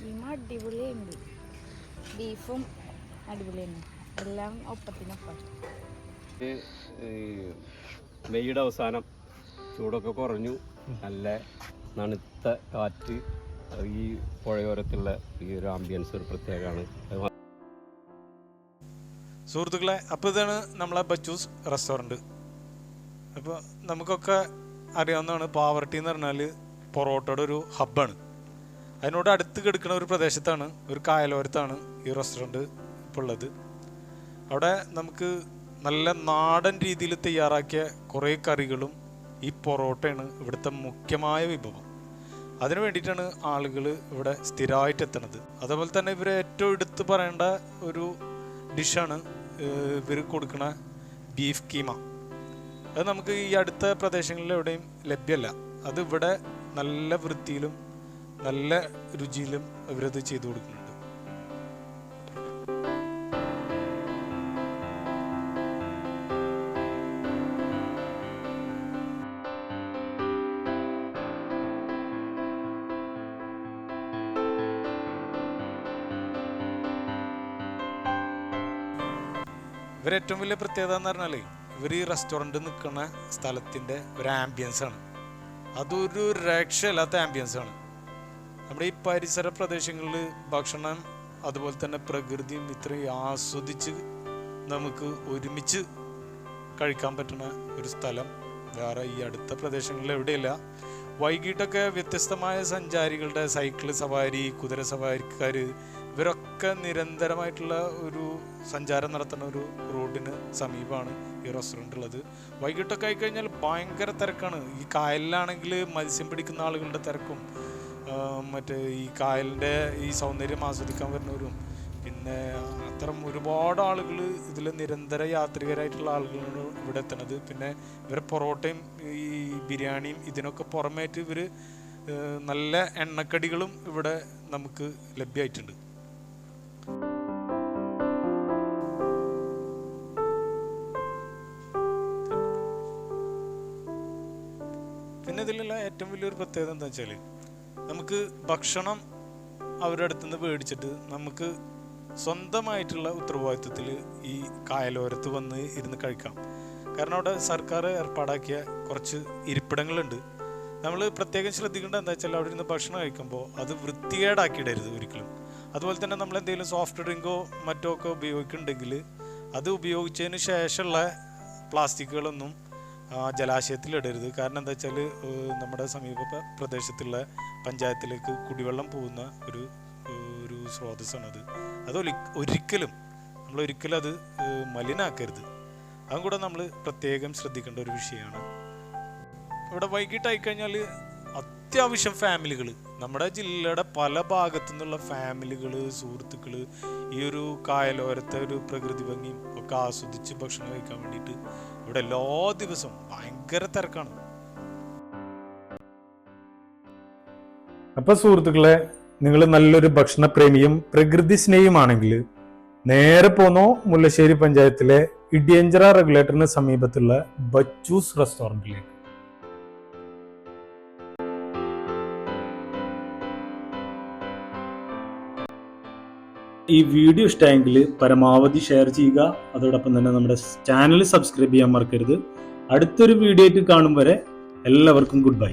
കീമ അടിപൊളിയുണ്ട് ബീഫും അടിപൊളിയാണ് എല്ലാം ഒപ്പത്തിനൊപ്പം. ഈ മെയ്യുടെ അവസാനം ചൂടൊക്കെ കുറഞ്ഞു. നല്ല തണുത്ത കാറ്റ്. ഈ പുഴയോരത്തുള്ള ഈ ഒരു ആംബിയൻസ് ഒരു പ്രത്യേകമാണ്. സുഹൃത്തുക്കളെ അപ്പോൾ ഇതാണ് നമ്മളെ ബച്ചൂസ് റെസ്റ്റോറന്റ്. അപ്പോൾ നമുക്കൊക്കെ അറിയാവുന്നതാണ് പാവർട്ടി എന്ന് പറഞ്ഞാൽ പൊറോട്ടയുടെ ഒരു ഹബ്ബാണ് അതിനോട് അടുത്ത് കിടക്കുന്ന ഒരു പ്രദേശത്താണ് ഒരു കായലോരത്താണ് ഈ റെസ്റ്റോറന്റ് ഇപ്പോൾ ഉള്ളത്. അവിടെ നമുക്ക് നല്ല നാടൻ രീതിയിൽ തയ്യാറാക്കിയ കുറേ കറികളും ഈ പൊറോട്ടയാണ് ഇവിടുത്തെ മുഖ്യമായ വിഭവം. അതിനു വേണ്ടിയിട്ടാണ് ആളുകൾ ഇവിടെ സ്ഥിരമായിട്ട് എത്തുന്നത്. അതേപോലെ തന്നെ ഇവർ ഏറ്റവും എടുത്തു പറയേണ്ട ഒരു ഡിഷാണ് ഇവർ കൊടുക്കുന്ന ബീഫ് കീമ. അത് നമുക്ക് ഈ അടുത്ത പ്രദേശങ്ങളിൽ എവിടെയും ലഭ്യമല്ല. അത് ഇവിടെ നല്ല വൃത്തിയിലും നല്ല രുചിയിലും അവരത് ചെയ്തു കൊടുക്കുന്നുണ്ട്. ഇവരേറ്റവും വലിയ പ്രത്യേകത എന്ന് പറഞ്ഞാലേ ഇവർ ഈ റെസ്റ്റോറന്റ് നിൽക്കുന്ന സ്ഥലത്തിന്റെ ഒരു ആംബിയൻസ് ആണ്. അതൊരു രക്ഷയില്ലാത്ത ആംബിയൻസ് ആണ്. നമ്മുടെ ഈ പരിസര പ്രദേശങ്ങളിൽ ഭക്ഷണം അതുപോലെ തന്നെ പ്രകൃതിയും ഇത്രയും ആസ്വദിച്ച് നമുക്ക് ഒരുമിച്ച് കഴിക്കാൻ പറ്റുന്ന ഒരു സ്ഥലം. വേറെ ഈ അടുത്ത പ്രദേശങ്ങളിൽ എവിടെയില്ല. വൈകിട്ടൊക്കെ വ്യത്യസ്തമായ സഞ്ചാരികളുടെ സൈക്കിൾ സവാരി കുതിര സവാരിക്കാർ ഇവരൊക്കെ നിരന്തരമായിട്ടുള്ള ഒരു സഞ്ചാരം നടത്തുന്ന ഒരു റോഡിന് സമീപമാണ് ഈ റെസ്റ്റോറന്റ് ഉള്ളത്. വൈകിട്ടൊക്കെ ആയിക്കഴിഞ്ഞാൽ ഭയങ്കര തിരക്കാണ്. ഈ കായലിലാണെങ്കിൽ മത്സ്യം പിടിക്കുന്ന ആളുകളുടെ തിരക്കും മറ്റേ ഈ കായലിന്റെ ഈ സൗന്ദര്യം ആസ്വദിക്കാൻ വരുന്നവരും പിന്നെ അത്തരം ഒരുപാട് ആളുകൾ ഇതിൽ നിരന്തര യാത്രികരായിട്ടുള്ള ആളുകളാണ് ഇവിടെ എത്തുന്നത്. പിന്നെ ഇവർ പൊറോട്ടയും ഈ ബിരിയാണിയും ഇതിനൊക്കെ പുറമേറ്റ് ഇവർ നല്ല എണ്ണക്കടികളും ഇവിടെ നമുക്ക് ലഭ്യമായിട്ടുണ്ട്. പിന്നെ ഇതിലുള്ള ഏറ്റവും വലിയൊരു പ്രത്യേകത എന്താ വെച്ചാൽ നമുക്ക് ഭക്ഷണം അവരുടെ അടുത്ത് നിന്ന് മേടിച്ചിട്ട് നമുക്ക് സ്വന്തമായിട്ടുള്ള ഉത്തരവാദിത്വത്തിൽ ഈ കായലോരത്ത് വന്ന് ഇരുന്ന് കഴിക്കാം. കാരണം അവിടെ സർക്കാർ ഏർപ്പാടാക്കിയ കുറച്ച് ഇരിപ്പിടങ്ങളുണ്ട്. നമ്മൾ പ്രത്യേകം ശ്രദ്ധിക്കേണ്ടത് എന്താ വെച്ചാൽ അവിടെ ഇരുന്ന് ഭക്ഷണം കഴിക്കുമ്പോൾ അത് വൃത്തികേടാക്കിയിടരുത് ഒരിക്കലും. അതുപോലെ തന്നെ നമ്മൾ എന്തെങ്കിലും സോഫ്റ്റ് ഡ്രിങ്കോ മറ്റോ ഒക്കെ ഉപയോഗിക്കുന്നുണ്ടെങ്കിൽ അത് ഉപയോഗിച്ചതിന് ശേഷമുള്ള പ്ലാസ്റ്റിക്കുകളൊന്നും ജലാശയത്തിൽ ഇടരുത്. കാരണം എന്താ വെച്ചാൽ നമ്മുടെ സമീപ പ്രദേശത്തുള്ള പഞ്ചായത്തിലേക്ക് കുടിവെള്ളം പോകുന്ന ഒരു ഒരു സ്രോതസ്സാണത്. അത് ഒരിക്കലും നമ്മൾ ഒരിക്കലും അത് മലിനാക്കരുത്. അതും കൂടെ നമ്മൾ പ്രത്യേകം ശ്രദ്ധിക്കേണ്ട ഒരു വിഷയമാണ്. ഇവിടെ വൈകിട്ടായി കഴിഞ്ഞാൽ അത്യാവശ്യം ഫാമിലികൾ നമ്മുടെ ജില്ലയുടെ പല ഭാഗത്തു നിന്നുള്ള ഫാമിലികൾ സുഹൃത്തുക്കൾ ഈ ഒരു കായലോരത്തെ ഒരു പ്രകൃതി ഭംഗിയും ഒക്കെ ആസ്വദിച്ച് ഭക്ഷണം കഴിക്കാൻ വേണ്ടിയിട്ട് ഇവിടെ എല്ലാ ദിവസവും ഭയങ്കര തിരക്കാണ്. അപ്പൊ സുഹൃത്തുക്കളെ നിങ്ങൾ നല്ലൊരു ഭക്ഷണപ്രേമിയും പ്രകൃതി സ്നേഹിയുമാണെങ്കിൽ നേരെ പോന്നോ മുല്ലശ്ശേരി പഞ്ചായത്തിലെ ഇടിയഞ്ചിറ റെഗുലേറ്ററിന് സമീപത്തുള്ള ബച്ചൂസ് റെസ്റ്റോറന്റിലേക്ക് ഈ വീഡിയോ ഇഷ്ടമെങ്കിൽ പരമാവധി ഷെയർ ചെയ്യുക. അതോടൊപ്പം തന്നെ നമ്മുടെ ചാനൽ സബ്സ്ക്രൈബ് ചെയ്യാൻ മറക്കരുത്. അടുത്തൊരു വീഡിയോ ആയിട്ട് കാണും വരെ എല്ലാവർക്കും ഗുഡ് ബൈ